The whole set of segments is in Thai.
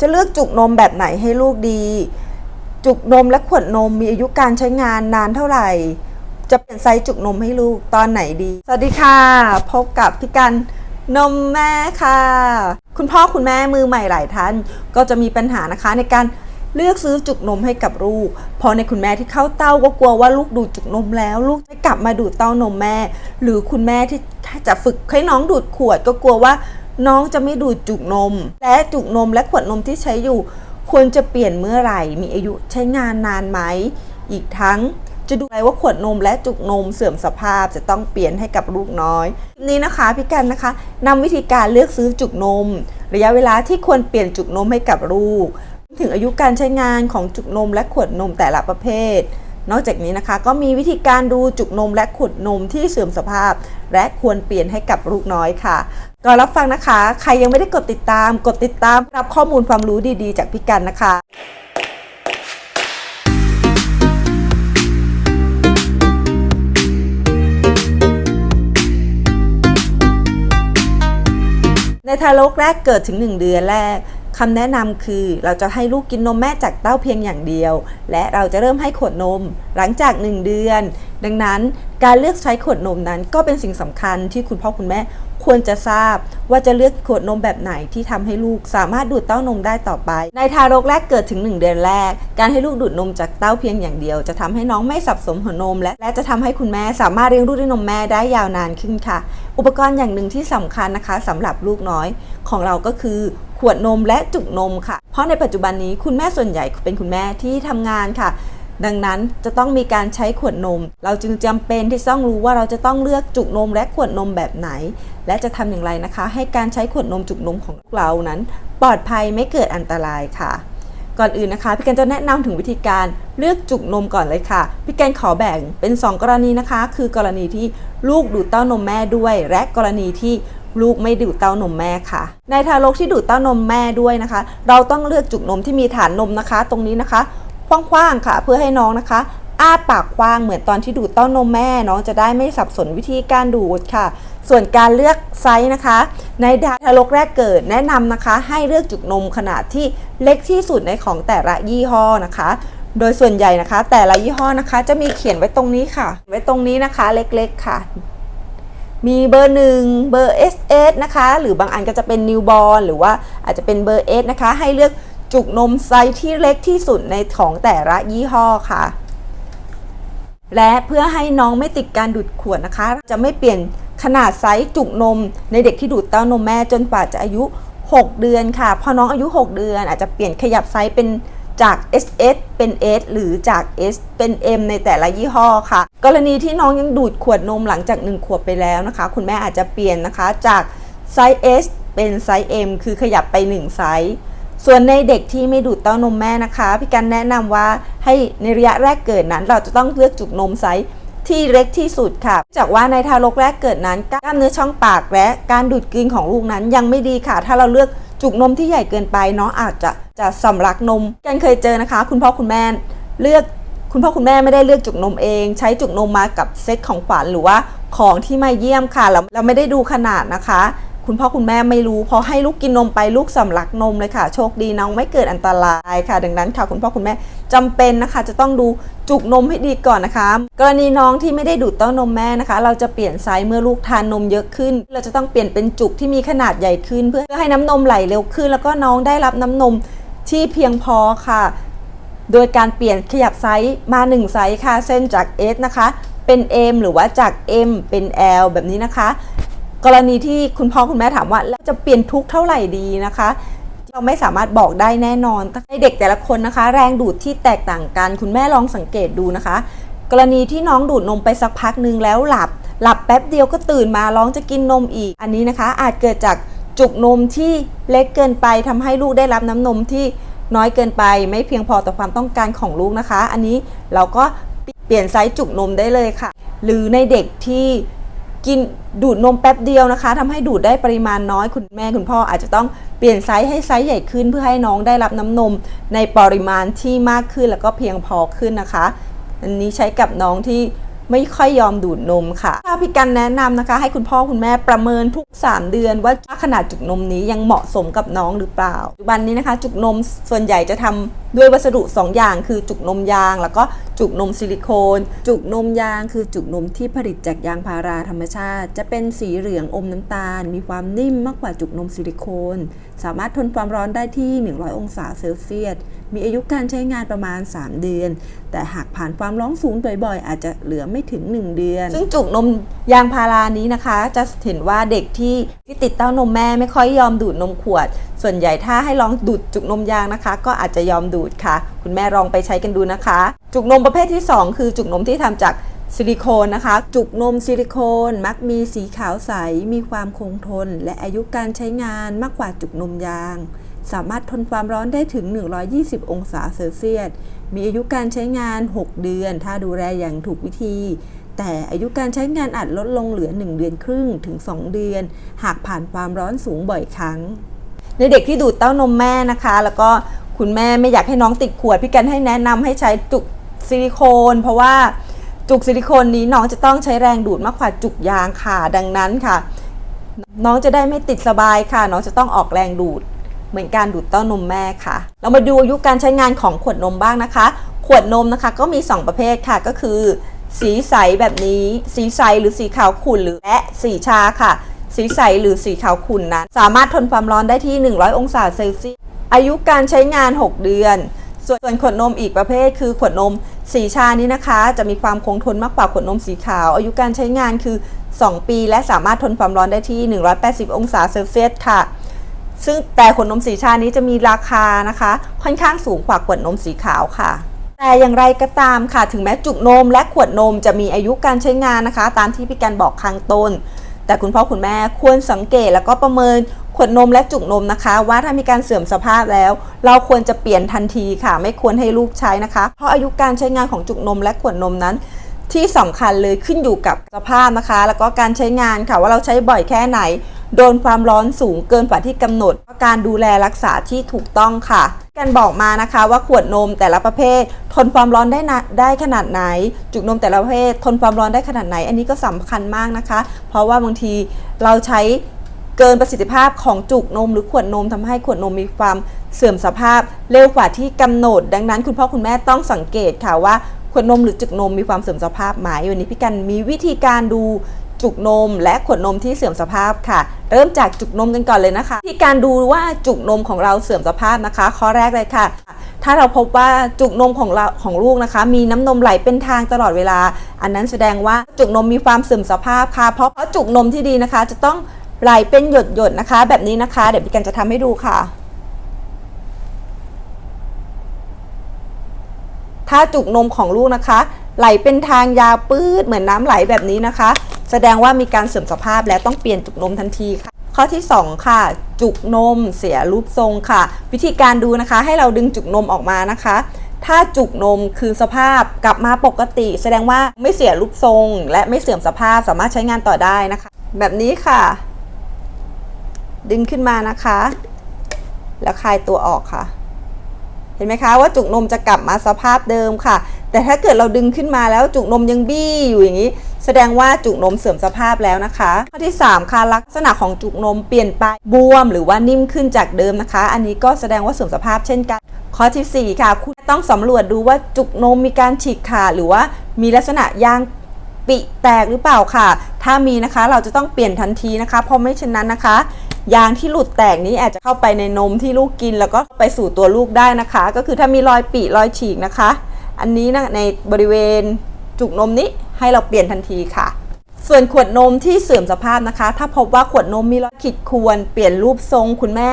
จะเลือกจุกนมแบบไหนให้ลูกดี จุกนมและขวดนมมีอายุการใช้งานนานเท่าไหร่ จะเปลี่ยนไซส์จุกนมให้ลูกตอนไหนดี สวัสดีค่ะ พบกับพี่กันนมแม่ค่ะ คุณพ่อคุณแม่มือใหม่หลายท่าน ก็จะมีปัญหานะคะในการเลือกซื้อจุกนมให้กับลูก พอในคุณแม่ที่เข้าเต้าก็กลัวว่าลูกดูดจุกนมแล้ว ลูกจะกลับมาดูดเต้านมแม่ หรือคุณแม่ที่จะฝึกให้น้องดูดขวดก็กลัวว่า น้องจะไม่ดูดจุกนม และจุกนมและขวดนมที่ใช้อยู่ ควรจะเปลี่ยนเมื่อไหร่ มีอายุใช้งานนานไหม อีกทั้งจะดูอะไรว่าขวดนมและจุกนมเสื่อมสภาพจะต้องเปลี่ยนให้กับลูกน้อย นี้นะคะพี่กันนะคะนำวิธีการเลือกซื้อจุกนม ระยะเวลาที่ควรเปลี่ยนจุกนมให้กับลูก ถึงอายุการใช้งานของจุกนมและขวดนมแต่ละประเภท นอกจากนี้นะคะก็มีวิธีการดูจุกนมและขวดนมที่เสื่อมสภาพ และควรเปลี่ยนให้กับลูกน้อยค่ะก่อนรับฟังนะคะ ใครยังไม่ได้กดติดตาม กดติดตามรับข้อมูลความรู้ดีๆ จากพี่กันนะคะในทารกแรกเกิดถึง 1 เดือนแรก คำแนะนำคือเราจะให้ลูกกินนมแม่จากเต้าเพียงอย่างเดียว และเราจะเริ่มให้ขวดนมหลังจาก 1 เดือน ดังนั้นการเลือกใช้ขวดนมนั้นก็เป็นสิ่งสำคัญที่คุณพ่อคุณแม่ควรจะทราบว่าจะเลือกขวดนมแบบไหนที่ทำให้ลูกสามารถดูดเต้านมได้ต่อไป ในทารกแรกเกิดถึง 1 เดือนแรก การให้ลูกดูดนมจากเต้าเพียงอย่างเดียว จะทำให้น้องไม่สับสนหัวนม และและจะทำให้คุณแม่สามารถเลี้ยงลูกด้วยนมแม่ได้ยาวนานขึ้นค่ะ อุปกรณ์อย่างหนึ่งที่สำคัญนะคะสำหรับลูกน้อยของเราก็คือ ขวดนมและจุกนมค่ะ เพราะในปัจจุบันนี้คุณแม่ส่วนใหญ่เป็นคุณแม่ที่ทำงานค่ะ ดังนั้นจะต้องมีการใช้ขวดนม เราจึงจำเป็นที่ต้องรู้ว่าเราจะต้องเลือกจุกนมและขวดนมแบบไหน และจะทำอย่างไรนะคะ ให้การใช้ขวดนมจุกนมของเรานั้น ปลอดภัยไม่เกิดอันตรายค่ะ ก่อนอื่นนะคะพี่แกนจะแนะนำถึงวิธีการเลือกจุกนมก่อนเลยค่ะพี่แกนขอแบ่งเป็น 2 กรณีนะคะ คือกรณีที่ลูกดูดเต้านมแม่ด้วย และกรณีที่ ลูกไม่ดูดเต้านมแม่ค่ะ ในทารกที่ดูดเต้านมแม่ด้วยนะคะ เราต้องเลือกจุกนมที่มีฐานนมนะคะ ตรงนี้นะคะกว้างๆค่ะ เพื่อให้น้องนะคะอ้าปากกว้างเหมือนตอนที่ดูดเต้านมแม่น้องจะได้ไม่สับสนวิธีการดูดค่ะ ส่วนการเลือกไซส์นะคะ ในทารกแรกเกิดแนะนำนะคะ ให้เลือกจุกนมขนาดที่เล็กที่สุดในของแต่ละยี่ห้อนะคะ โดยส่วนใหญ่นะคะ แต่ละยี่ห้อนะคะ จะมีเขียนไว้ตรงนี้ค่ะ ไว้ตรงนี้นะคะเล็กๆค่ะ มีเบอร์หนึ่งเบอร์ SS นะคะ หรือบางอันก็จะเป็นนิวบอ r n หรือว่าอาจจะเป็นเบอร์ S นะคะ ให้เลือกจุกนมไซส์ที่เล็กที่สุดในของแต่ละยี่ห้อค่ะ และเพื่อให้น้องไม่ติดการดูดขวดนะคะ จะไม่เปลี่ยนขนาดไซส์จุกนม ในเด็กที่ดูดเต้านมแม่จนกว่าจะอายุ 6 เดือนค่ะ พอน้องอายุ 6 เดือน อาจจะเปลี่ยนขยับไซส์เป็น จาก SS เป็น S หรือจาก S เป็น M ในแต่ละยี่ห้อค่ะ กรณีที่น้องยังดูดขวดนมหลังจาก 1 ขวบไปแล้วนะคะ คุณแม่อาจจะเปลี่ยนนะคะจากไซส์ S เป็นไซส์ M คือขยับไป 1 ไซส์ส่วนในเด็กที่ไม่ดูดเต้านมแม่นะคะพี่กันแนะนำว่าให้ในระยะแรกเกิดนั้น เราจะต้องเลือกจุกนมไซส์ที่เล็กที่สุดค่ะ จากว่าในทารกแรกเกิดนั้นกล้ามเนื้อช่องปากและการดูดกลืนของลูกนั้นยังไม่ดีค่ะ ถ้าเราเลือก จุกนมที่ใหญ่เกินไปเนาะอาจจะจะสำลักนมกันเคยเจอนะคะ คุณพ่อคุณแม่เลือกคุณพ่อคุณแม่ไม่ได้เลือกจุกนมเอง ใช้จุกนมมากับเซ็ตของขวัญหรือว่าของที่มาเยี่ยมค่ะเราเราไม่ได้ดูขนาดนะคะ คุณพ่อคุณแม่ไม่รู้พอให้ลูกกินนมไปลูกสำลักนมเลยค่ะ โชคดีน้องไม่เกิดอันตรายค่ะ ดังนั้นค่ะคุณพ่อคุณแม่จำเป็นนะคะ จะต้องดูจุกนมให้ดีก่อนนะคะ กรณีน้องที่ไม่ได้ดูดเต้านมแม่นะคะ เราจะเปลี่ยนไซส์เมื่อลูกทานนมเยอะขึ้น เราจะต้องเปลี่ยนเป็นจุกที่มีขนาดใหญ่ขึ้น เพื่อให้น้ำนมไหลเร็วขึ้น แล้วก็น้องได้รับน้ำนมที่เพียงพอค่ะ โดยการเปลี่ยนขยับไซส์มา1ไซส์ค่ะเส้นจาก S นะคะเป็น M หรือว่าจาก M เป็น L แบบนี้นะคะ กรณีที่คุณพ่อคุณแม่ถามว่าแล้วจะเปลี่ยนทุกเท่าไหร่ดีนะคะ เราไม่สามารถบอกได้แน่นอนในเด็กแต่ละคนนะคะ แรงดูดที่แตกต่างกัน คุณแม่ลองสังเกตดูนะคะ กรณีที่น้องดูดนมไปสักพักหนึ่งแล้วหลับ หลับแป๊บเดียวก็ตื่นมาร้องจะกินนมอีก อันนี้นะคะ อาจเกิดจากจุกนมที่เล็กเกินไปทำให้ลูกได้รับน้ำนมที่น้อยเกินไป ไม่เพียงพอต่อความต้องการของลูกนะคะ อันนี้เราก็เปลี่ยนไซส์จุกนมได้เลยค่ะ หรือในเด็กที่ กินดูดนมแป๊บเดียวนะคะทำให้ดูดได้ปริมาณน้อยคุณแม่คุณพ่ออาจจะต้องเปลี่ยนไซส์ให้ไซส์ใหญ่ขึ้นเพื่อให้น้องได้รับน้ำนมในปริมาณที่มากขึ้นแล้วก็เพียงพอขึ้นนะคะ อันนี้ใช้กับน้องที่ ไม่ค่อยยอมดูดนมค่ะถ้าพี่กันแนะนำนะคะ ให้คุณพ่อคุณแม่ประเมินทุก 3 เดือน ว่าขนาดจุกนมนี้ยังเหมาะสมกับน้องหรือเปล่าปัจจุบันนี้นะคะ จุกนมส่วนใหญ่จะทำด้วยวัสดุ 2 อย่าง คือจุกนมยาง แล้วก็จุกนมซิลิโคน จุกนมยางคือจุกนมที่ผลิตจากยางพาราธรรมชาติ จะเป็นสีเหลืองอมน้ำตาล มีความนิ่มมากกว่าจุกนมซิลิโคน สามารถทนความร้อนได้ที่ 100 องศาเซลเซียส มีอายุการใช้งานประมาณ 3 เดือน แต่หากผ่านความร้อนสูงบ่อยๆ อาจจะเหลือไม่ถึง 1 เดือน ซึ่งจุกนมยางพารานี้นะคะ จะเห็นว่าเด็กที่ที่ติดเต้านมแม่ไม่ค่อยยอมดูดนมขวด ส่วนใหญ่ถ้าให้ลองดูดจุกนมยางนะคะ ก็อาจจะยอมดูดค่ะ คุณแม่ลองไปใช้กันดูนะคะ จุกนมประเภทที่ 2 คือจุกนมที่ทำจากซิลิโคนนะคะ จุกนมซิลิโคนมักมีสีขาวใส มีความคงทน และอายุการใช้งานมากกว่าจุกนมยาง สามารถทนความร้อนได้ถึง 120 องศาเซลเซียส มีอายุการใช้งาน 6 เดือน ถ้าดูแลอย่างถูกวิธี แต่อายุการใช้งานอาจลดลงเหลือ 1 เดือนครึ่งถึง 2 เดือน หากผ่านความร้อนสูงบ่อยครั้ง ในเด็กที่ดูดเต้านมแม่นะคะ แล้วก็คุณแม่ไม่อยากให้น้องติดขวด พี่กันให้แนะนำให้ใช้จุกซิลิโคน เพราะว่าจุกซิลิโคนนี้น้องจะต้องใช้แรงดูดมากกว่าจุกยางค่ะ ดังนั้นค่ะ น้องจะได้ไม่ติดสบายค่ะ น้องจะต้องออกแรงดูด เหมือนการดูดเต้านมแม่ค่ะ เรามาดูอายุการใช้งานของขวดนมบ้างนะคะ ขวดนมนะคะก็มี 2 ประเภทค่ะก็คือ สีใสแบบนี้ สีใสหรือสีขาวขุ่นหรือและสีชาค่ะ สีใสหรือสีขาวขุ่นนั้นสามารถทนความร้อนได้ที่ 100 องศาเซลเซียสอายุการใช้งาน 6 เดือนส่วนขวดนมอีกประเภทคือขวดนมสีชานี้นะคะ จะมีความคงทนมากกว่าขวดนมสีขาว อายุการใช้งานคือ 2 ปี และสามารถทนความร้อนได้ที่ 180 องศาเซลเซียสค่ะ ซึ่งแต่ขวดนมสีชานี้จะมีราคานะคะ ค่อนข้างสูงกว่าขวดนมสีขาวค่ะ แต่อย่างไรก็ตามค่ะ ถึงแม้จุกนมและขวดนมจะมีอายุการใช้งานนะคะ ตามที่พี่กันบอกข้างต้น แต่คุณพ่อคุณแม่ควรสังเกตแล้วก็ประเมินขวดนมและจุกนมนะคะ ว่าถ้ามีการเสื่อมสภาพแล้ว เราควรจะเปลี่ยนทันทีค่ะ ไม่ควรให้ลูกใช้นะคะ เพราะอายุการใช้งานของจุกนมและขวดนมนั้น ที่สำคัญเลยขึ้นอยู่กับสภาพนะคะ แล้วก็การใช้งานค่ะว่าเราใช้บ่อยแค่ไหน โดนความร้อนสูงเกินกว่าที่กำหนดการดูแลรักษาที่ถูกต้องค่ะการบอกมานะคะว่าขวดนมแต่ละประเภท ทนความร้อนได้นะได้ขนาดไหน จุกนมแต่ละประเภท ทนความร้อนได้ขนาดไหน อันนี้ก็สำคัญมากนะคะ เพราะว่าบางทีเราใช้เกินประสิทธิภาพของจุกนม หรือขวดนมทำให้ขวดนมมีความเสื่อมสภาพเร็วกว่าที่กำหนด ดังนั้นคุณพ่อคุณแม่ต้องสังเกตค่ะว่าขวดนมหรือจุกนมมีความเสื่อมสภาพไหมวันนี้พี่กันมีวิธีการดู จุกนมและขวดนมที่เสื่อมสภาพค่ะ เริ่มจากจุกนมกันก่อนเลยนะคะที่การดูว่าจุกนมของเราเสื่อมสภาพนะคะ ข้อแรกเลยค่ะ ถ้าเราพบว่าจุกนมของเราของลูกนะคะ มีน้ำนมไหลเป็นทางตลอดเวลา อันนั้นแสดงว่าจุกนมมีความเสื่อมสภาพค่ะ เพราะเพราะจุกนมที่ดีนะคะ จะต้องไหลเป็นหยดหยดๆนะคะ แบบนี้นะคะ เดี๋ยวพี่กันจะทำให้ดูค่ะถ้าจุกนมของลูกนะคะ ไหลเป็นทางยาวปื้ดเหมือนน้ำไหลแบบนี้นะคะ แสดงว่ามีการเสื่อมสภาพแล้วต้องเปลี่ยนจุกนมทันทีค่ะ ข้อที่ 2 ค่ะ จุกนมเสียรูปทรงค่ะ วิธีการดูนะคะ ให้เราดึงจุกนมออกมานะคะ ถ้าจุกนมคือสภาพกลับมาปกติ แสดงว่าไม่เสียรูปทรง และไม่เสื่อมสภาพสามารถใช้งานต่อได้นะคะ แบบนี้ค่ะ ดึงขึ้นมานะคะ แล้วคลายตัวออกค่ะเห็นไหมคะว่าจุกนมจะกลับมาสภาพเดิมค่ะ แต่ถ้าเกิดเราดึงขึ้นมาแล้วจุกนมยังบี้อยู่อย่างนี้ แสดงว่าจุกนมเสื่อมสภาพแล้วนะคะข้อที่ 3 ค่ะลักษณะของจุกนมเปลี่ยนไปบวมหรือว่านิ่มขึ้นจากเดิมนะคะ อันนี้ก็แสดงว่าเสื่อมสภาพเช่นกัน ข้อทีสี่4 ค่ะ คุณต้องสำรวจดูว่าจุกนมมีการฉีกขาดหรือว่ามีลักษณะยางปิแตกหรือเปล่าค่ะ ถ้ามีนะคะเราจะต้องเปลี่ยนทันทีนะคะ เพราะไม่เช่นนั้นนะคะ ยางที่หลุดแตกนี้อาจจะเข้าไปในนมที่ลูกกิน แล้วก็ไปสู่ตัวลูกได้นะคะ ก็คือถ้ามีรอยปีรอยฉีกนะคะ อันนี้นะในบริเวณจุกนมนี้ให้เราเปลี่ยนทันทีค่ะ ส่วนขวดนมที่เสื่อมสภาพนะคะ ถ้าพบว่าขวดนมมีรอยขีดข่วนเปลี่ยนรูปทรงคุณแม่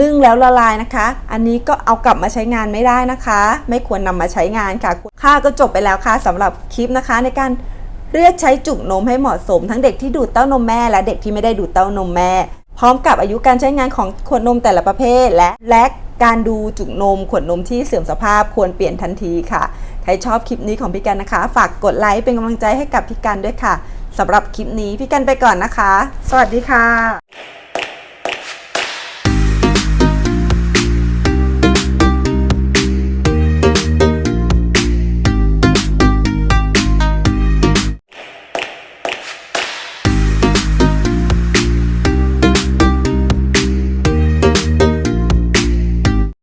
นึ่งแล้วละลายนะคะ อันนี้ก็เอากลับมาใช้งานไม่ได้นะคะ ไม่ควรนำมาใช้งานค่ะ ค่ะก็จบไปแล้วค่ะสำหรับคลิปนะคะ ในการเลือกใช้จุกนมให้เหมาะสม ทั้งเด็กที่ดูดเต้านมแม่ และเด็กที่ไม่ได้ดูดเต้านมแม่ พร้อมกับอายุการใช้งานของขวดนมแต่ละประเภท และและการดูจุกนมขวดนมที่เสื่อมสภาพควรเปลี่ยนทันทีค่ะ ใครชอบคลิปนี้ของพี่กันนะคะ ฝากกดไลค์เป็นกำลังใจให้กับพี่กันด้วยค่ะสำหรับคลิปนี้พี่กันไปก่อนนะคะ สวัสดีค่ะ